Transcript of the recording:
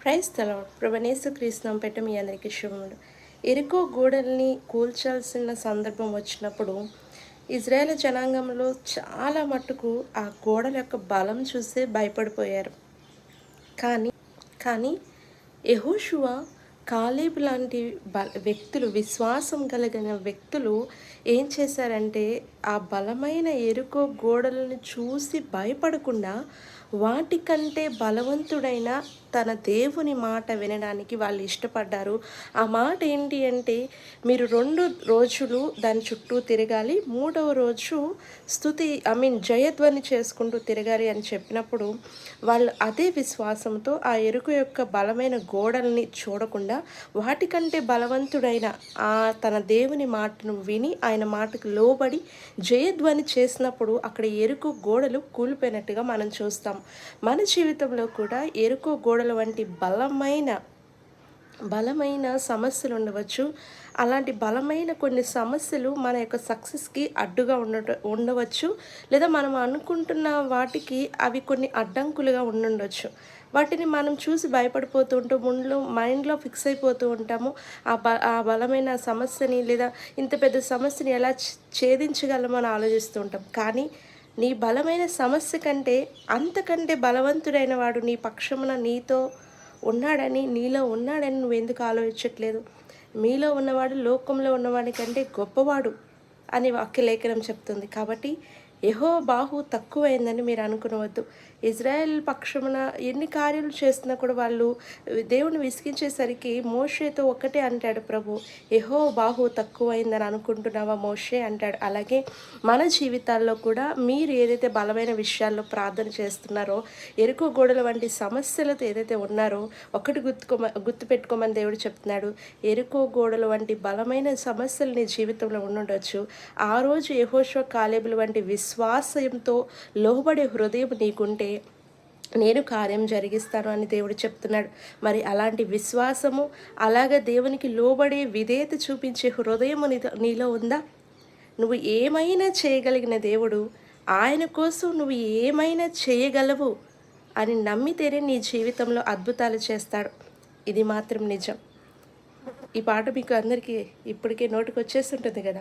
Praise తలవాడు ప్రభనేసు క్రీస్తునాం పెట్ట మీ అందరికీ శుభములు. ఎరుకో గోడల్ని కూల్చాల్సిన సందర్భం వచ్చినప్పుడు ఇజ్రాయేల్ జనాంగంలో చాలా మట్టుకు ఆ గోడల యొక్క బలం చూసే భయపడిపోయారు. కానీ కానీ యహోషువ కాలేబ్ లాంటి బ వ్యక్తులు విశ్వాసం కలిగిన వ్యక్తులు ఏం చేశారంటే ఆ బలమైన ఎరుకో గోడలను చూసి భయపడకుండా వాటికంటే బలవంతుడైన తన దేవుని మాట వినడానికి వాళ్ళు ఇష్టపడ్డారు. ఆ మాట ఏంటి అంటే మీరు రెండు రోజులు దాని చుట్టూ తిరగాలి మూడవ రోజు స్థుతి ఐ మీన్ జయధ్వని చేసుకుంటూ తిరగాలి అని చెప్పినప్పుడు వాళ్ళు అదే విశ్వాసంతో ఆ ఎరుకు యొక్క బలమైన గోడల్ని చూడకుండా వాటికంటే బలవంతుడైన ఆ తన దేవుని మాటను విని ఆయన మాటకు లోబడి జయధ్వని చేసినప్పుడు అక్కడ ఎరుకు గోడలు కూలిపోయినట్టుగా మనం చూస్తాం. మన జీవితంలో కూడా ఎరుకు గోడల వంటి బలమైన బలమైన సమస్యలు ఉండవచ్చు. అలాంటి బలమైన కొన్ని సమస్యలు మన యొక్క సక్సెస్కి అడ్డుగా ఉండ ఉండవచ్చు. లేదా మనం అనుకుంటున్న వాటికి అవి కొన్ని అడ్డంకులుగా ఉండుండొచ్చు. వాటిని మనం చూసి భయపడిపోతూ ఉంటూ ముందులో మైండ్లో ఫిక్స్ అయిపోతూ ఉంటాము. ఆ బ ఆ బలమైన సమస్యని లేదా ఇంత పెద్ద సమస్యని ఎలా ఛేదించగలమో అని ఆలోచిస్తూ ఉంటాం. కానీ నీ బలమైన సమస్య కంటే అంతకంటే బలవంతుడైన వాడు నీ పక్షమున నీతో ఉన్నాడని నీలో ఉన్నాడని నువ్వు ఎందుకు ఆలోచించట్లేదు? మీలో ఉన్నవాడు లోకంలో ఉన్నవాడి కంటే గొప్పవాడు అని వాక్యలేఖనం చెప్తుంది. కాబట్టి యహో బాహు తక్కువైందని మీరు అనుకునవద్దు. ఇజ్రాయెల్ పక్షమున ఎన్ని కార్యాలు చేస్తున్నా కూడా వాళ్ళు దేవుని విసిగించేసరికి మోషేతో ఒకటే అంటాడు ప్రభు యహో బాహు తక్కువైందని అనుకుంటున్నావా మోషే అంటాడు. అలాగే మన జీవితాల్లో కూడా మీరు ఏదైతే బలమైన విషయాల్లో ప్రార్థన చేస్తున్నారో ఎరుకు గోడల వంటి సమస్యలతో ఏదైతే ఉన్నారో ఒకటి గుర్తుకోమ గుర్తుపెట్టుకోమని దేవుడు చెప్తున్నాడు. ఎరుకో గోడల వంటి బలమైన సమస్యలు నీ జీవితంలో ఉండుండొచ్చు. ఆ రోజు యహోషో కాలేబుల వంటి విశ్వాసంతో లోబడే హృదయం నీకుంటే నేను కార్యం జరిగిస్తాను అని దేవుడు చెప్తున్నాడు. మరి అలాంటి విశ్వాసము అలాగే దేవునికి లోబడే విధేయత చూపించే హృదయము నీలో ఉందా? నువ్వు ఏమైనా చేయగలిగిన దేవుడు ఆయన కోసం నువ్వు ఏమైనా చేయగలవు అని నమ్మితేనే నీ జీవితంలో అద్భుతాలు చేస్తాడు. ఇది మాత్రం నిజం. ఈ పాట మీకు అందరికీ ఇప్పటికే నోటికి వచ్చేస్తుంటుంది కదా?